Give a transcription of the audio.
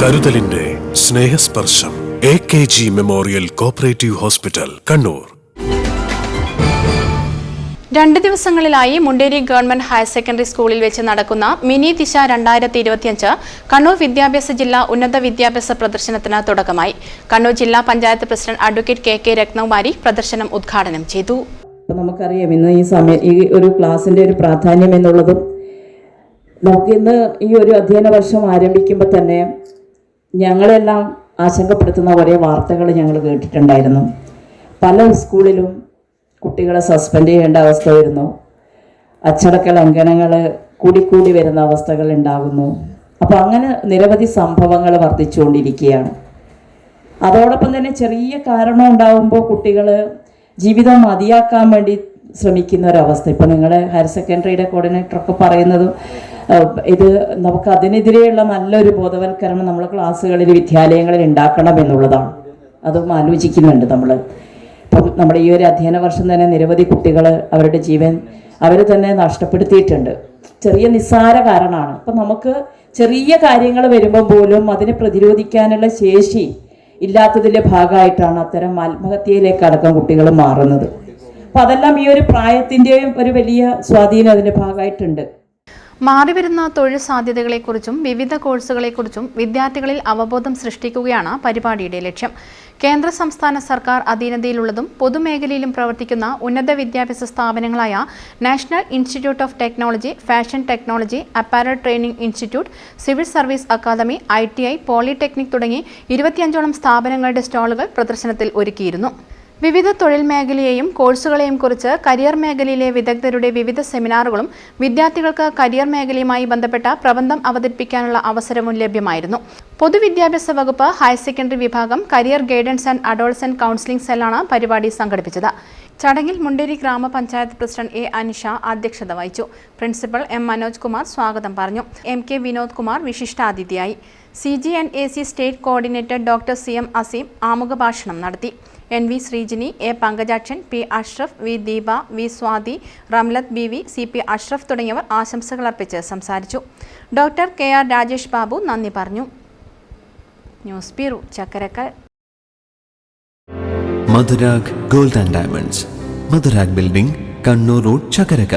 കരുതലിന്റെ Snehasparsham A K G memorial cooperative hospital Kannur. രണ്ട് ദിവസങ്ങളിലായി Munderi government higher secondary സ്കൂളിൽ വെച്ച് നടക്കുന്ന മിനി ദിശ രണ്ടായിരത്തി ഇരുപത്തിയഞ്ച് കണ്ണൂർ വിദ്യാഭ്യാസ ജില്ലാ ഉന്നത വിദ്യാഭ്യാസ പ്രദർശനത്തിന് തുടക്കമായി. കണ്ണൂർ ജില്ലാ panchayat president advocate K K Rathnakumari പ്രദർശനം ഉദ്ഘാടനം ചെയ്തു. നമുക്കറിയാം ഇന്ന് ഈ സമയം ഈ ഒരു ക്ലാസിന്റെ ഒരു പ്രാധാന്യം എന്നുള്ളതും നമുക്കിന്ന് ഈ ഒരു അധ്യയന വർഷം ആരംഭിക്കുമ്പോൾ തന്നെ ഞങ്ങളെല്ലാം ആശങ്കപ്പെടുത്തുന്ന കുറേ വാർത്തകൾ ഞങ്ങൾ കേട്ടിട്ടുണ്ടായിരുന്നു. പല സ്കൂളിലും കുട്ടികളെ സസ്പെൻഡ് ചെയ്യേണ്ട അവസ്ഥ വരുന്നു അച്ചടക്ക ലംഘനങ്ങൾ കൂടിക്കൂടി വരുന്ന അവസ്ഥകൾ ഉണ്ടാകുന്നു. അപ്പോൾ അങ്ങനെ നിരവധി സംഭവങ്ങൾ വർദ്ധിച്ചുകൊണ്ടിരിക്കുകയാണ്. അതോടൊപ്പം തന്നെ ചെറിയ കാരണം ഉണ്ടാകുമ്പോൾ കുട്ടികൾ ജീവിതം മതിയാക്കാൻ വേണ്ടി ശ്രമിക്കുന്ന ഒരവസ്ഥ. ഇപ്പം നിങ്ങൾ ഹയർ സെക്കൻഡറിയുടെ കോർഡിനേറ്ററൊക്കെ പറയുന്നതും ഇത് നമുക്ക് അതിനെതിരെയുള്ള നല്ലൊരു ബോധവൽക്കരണം നമ്മൾ ക്ലാസ്സുകളിൽ വിദ്യാലയങ്ങളിൽ ഉണ്ടാക്കണം എന്നുള്ളതാണ്. അതും ആലോചിക്കുന്നുണ്ട് നമ്മൾ ഇപ്പം നമ്മുടെ ഈ ഒരു അധ്യയന വർഷം തന്നെ നിരവധി കുട്ടികൾ അവരുടെ ജീവൻ അവർ തന്നെ നഷ്ടപ്പെടുത്തിയിട്ടുണ്ട്. ചെറിയ നിസ്സാര കാരണമാണ്. അപ്പം നമുക്ക് ചെറിയ കാര്യങ്ങൾ വരുമ്പോൾ പോലും അതിനെ പ്രതിരോധിക്കാനുള്ള ശേഷി ഇല്ലാത്തതിന്റെ ഭാഗമായിട്ടാണ് അത്തരം ആത്മഹത്യയിലേക്ക് അടക്കം കുട്ടികൾ മാറുന്നത്. അപ്പം അതെല്ലാം ഈ ഒരു പ്രായത്തിന്റെയും ഒരു വലിയ സ്വാധീനം അതിന്റെ ഭാഗമായിട്ടുണ്ട്. മാറിവരുന്ന തൊഴിൽ സാധ്യതകളെക്കുറിച്ചും വിവിധ കോഴ്സുകളെക്കുറിച്ചും വിദ്യാർത്ഥികളിൽ അവബോധം സൃഷ്ടിക്കുകയാണ് പരിപാടിയുടെ ലക്ഷ്യം. കേന്ദ്ര സംസ്ഥാന സർക്കാർ അധീനതയിലുള്ളതും പൊതുമേഖലയിലും പ്രവർത്തിക്കുന്ന ഉന്നത വിദ്യാഭ്യാസ സ്ഥാപനങ്ങളായ national institute of technology fashion technology apparel training institute civil service academy I T I polytechnic തുടങ്ങി ഇരുപത്തിയഞ്ചോളം സ്ഥാപനങ്ങളുടെ സ്റ്റാളുകൾ പ്രദർശനത്തിൽ ഒരുക്കിയിരുന്നു. വിവിധ തൊഴിൽ മേഖലയെയും കോഴ്സുകളെയും കുറിച്ച് കരിയർ മേഖലയിലെ വിദഗ്ധരുടെ വിവിധ സെമിനാറുകളും വിദ്യാർത്ഥികൾക്ക് കരിയർ മേഖലയുമായി ബന്ധപ്പെട്ട പ്രബന്ധം അവതരിപ്പിക്കാനുള്ള അവസരവും ലഭ്യമായിരുന്നു. പൊതുവിദ്യാഭ്യാസ വകുപ്പ് ഹയർ സെക്കൻഡറി വിഭാഗം career guidance and adolescent counselling സെല്ലാണ് പരിപാടി സംഘടിപ്പിച്ചത്. ചടങ്ങിൽ മുണ്ടേരി ഗ്രാമപഞ്ചായത്ത് പ്രസിഡന്റ് എ അനിഷ അധ്യക്ഷത വഹിച്ചു. പ്രിൻസിപ്പൽ എം മനോജ് കുമാർ സ്വാഗതം പറഞ്ഞു. M K Vinod Kumar വിശിഷ്ടാതിഥിയായി. C G N A C state coordinator doctor C M Azeem ആമുഖ ഭാഷണം നടത്തി. N V Sreejini A Pankajakshan P Ashraf V Deepa V Swathi Ramlath B V C P Ashraf തുടങ്ങിയവർ ആശംസകൾ അർപ്പിച്ച് സംസാരിച്ചു. Doctor K R Rajesh Babu നന്ദി പറഞ്ഞു. News bureau Chakkarakkal. Madhurag gold and diamonds. Madhurag building Kannur road Chakkarakkal